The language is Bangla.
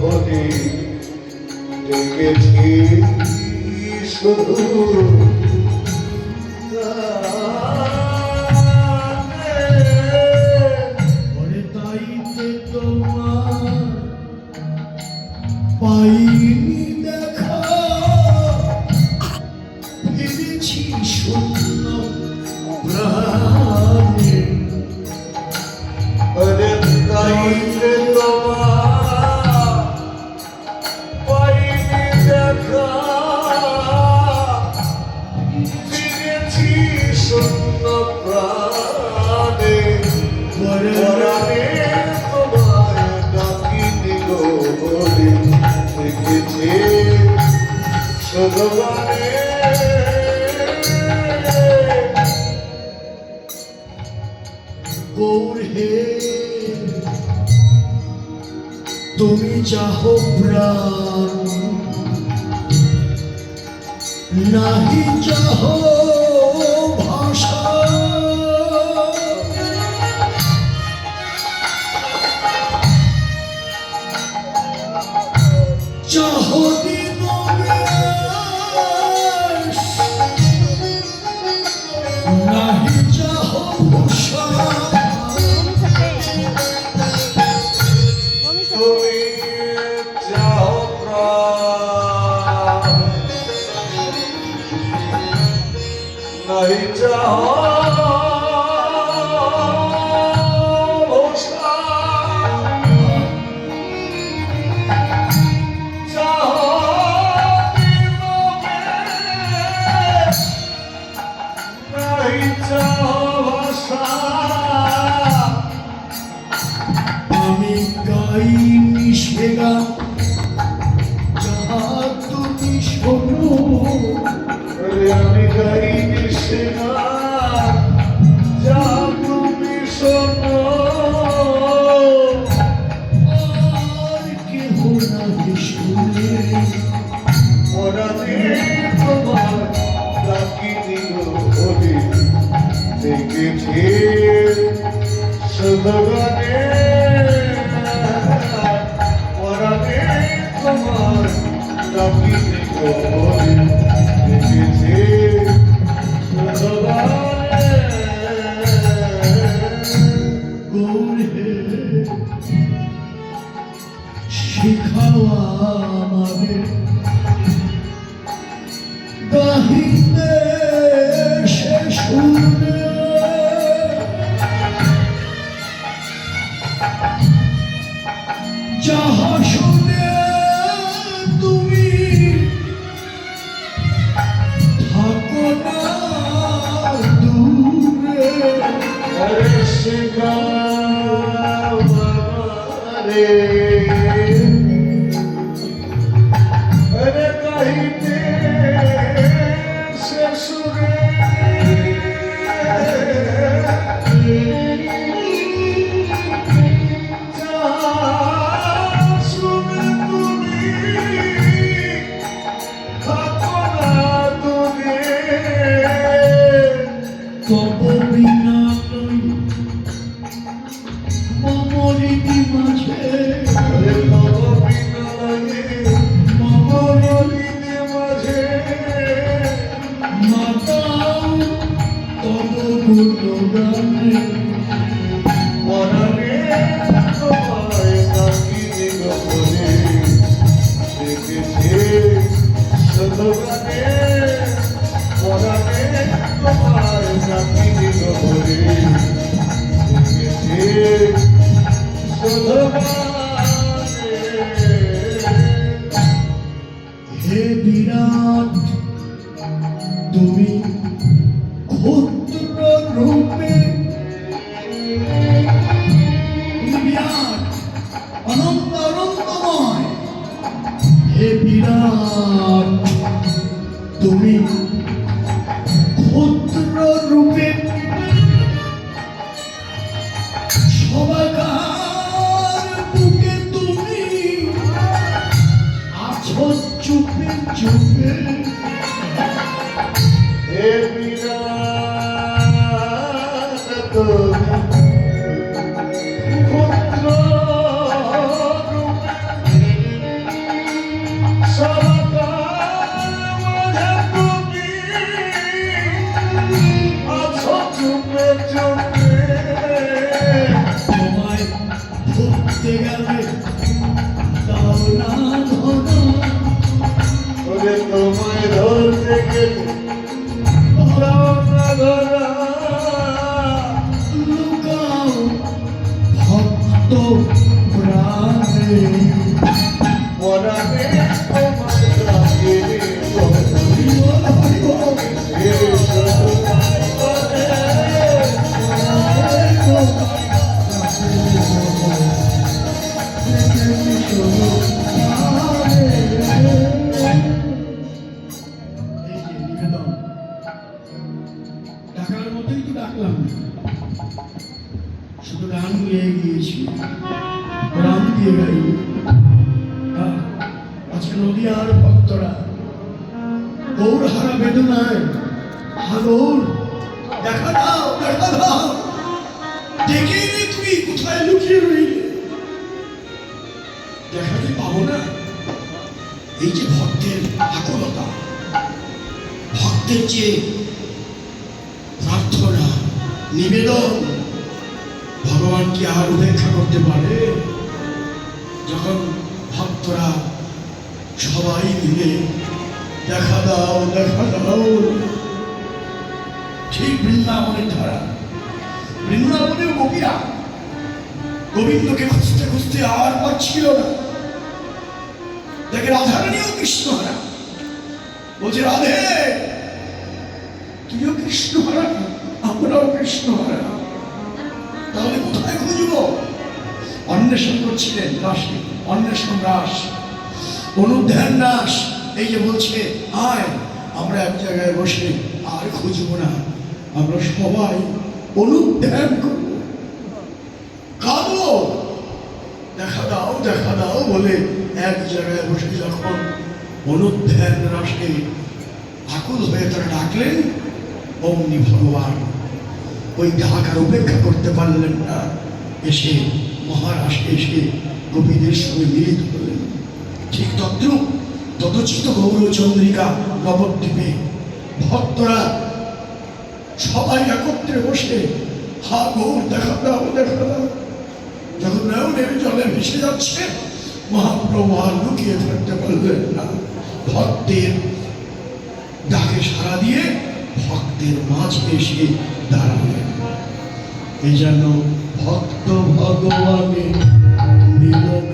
বলে ডেকেছি শুধু পাইনি দেখা। ভেবেছি শূন্য প্রাণে। আরে গৌর হে তুমি চাহ প্রাণ নাহি চাহ চাহ আমি গাই যাহা তুমি শোনো আমি গাই যা তুমি শোনো। আর কেহ নাহি শুনে। পরাণে তোমার ডাকিনি হলি দেখেছি শিখাওয়া আমারে গাহিতে সে শুনে। যাহা শুনে তুমি থাকো না দূরে। আরে শিখাও আমারে। আরে তুমি ক্ষুদ্র রূপে অনন্ত অনন্তময় হে বিরাট তুমি te ver. Thank you. দেখাতে পাবো না এই যে ভক্তের আকুলতা ভক্তের যে প্রার্থনা নিবেদন ভগবান কি আর উপেক্ষা করতে পারে। যখন ভক্তরা সবাই মিলে দেখা দাও দেখা দাও। ঠিক বৃন্দাবনের ধারা। বৃন্দাবনের গোপীরা গোবিন্দকে খুঁজতে খুঁজতে আর পাচ্ছিল না। দেখে রাধারানীও কৃষ্ণ হারা বলছে, রাধে, তুইও কৃষ্ণ হারা আমরাও কৃষ্ণ হারা তাহলে অন্বেষণ করছিলেন, রাসে অন্বেষণ রাস, অনুধ্যান রাস। এই যে বলছে, আয়, আমরা এক জায়গায় বসে আর খুঁজব না, আমরা সবাই অনুধ্যান করব। দেখা দাও দেখা দাও বলে এক জায়গায় বসে যখন অনুধ্যান রাসে আকুল হয়ে তারা ডাকলেন, অমনি ভগবান, ওই ডাকার উপেক্ষা করতে পারলেন না, এসে মহারাষ্ট্রে এসে গোপীদের সঙ্গে মিলিত হলেন। ঠিক তদ্রুপ তদচিত গৌরচন্দ্রিকা নবদ্বীপে ভক্তরা সবাই একত্রে বসে, হা গৌর, দেখা দাও দেখা দাও যখন নয়নের জলে ভেসে যাচ্ছে। মহাপ্রভু আর লুকিয়ে থাকতে পারলেন না। ভক্তের ডাকে সাড়া দিয়ে ভক্তের মাঝে এসে দাঁড়ালেন। এই জন্য ভক্ত ভগবানে নিরম